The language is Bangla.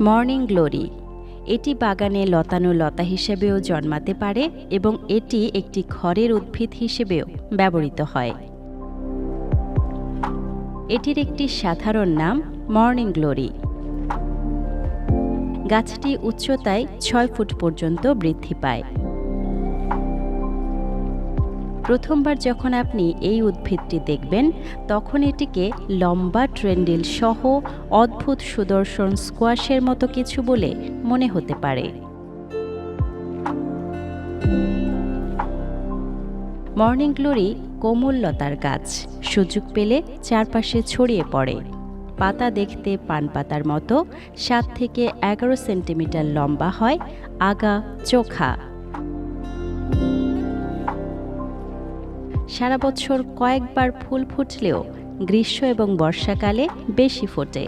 Morning glory. এটি বাগানে লতানো লতা হিসেবেও জন্মাতে পারে এবং এটি একটি ঘরের উদ্ভিদ হিসেবেও ব্যবহৃত হয়। এটির একটি সাধারণ নাম মর্নিং গ্লোরি। গাছটি উচ্চতায় ছয় ফুট পর্যন্ত বৃদ্ধি পায়। প্রথমবার যখন আপনি এই উদ্ভিদটি দেখবেন, তখন এটিকে লম্বা ট্রেন্ডিল সহ অদ্ভুত সুদর্শন স্কোয়াশের মতো কিছু বলে মনে হতে পারে। মর্নিং গ্লোরি কোমল লতার গাছ। সুযোগ পেলে চারপাশে ছড়িয়ে পড়ে। পাতা দেখতে পান পাতার মতো, সাত থেকে এগারো সেন্টিমিটার লম্বা হয় আগা চোখা। সারা বছর কয়েকবার ফুল ফুটলেও গ্রীষ্ম এবং বর্ষাকালে বেশি ফোটে।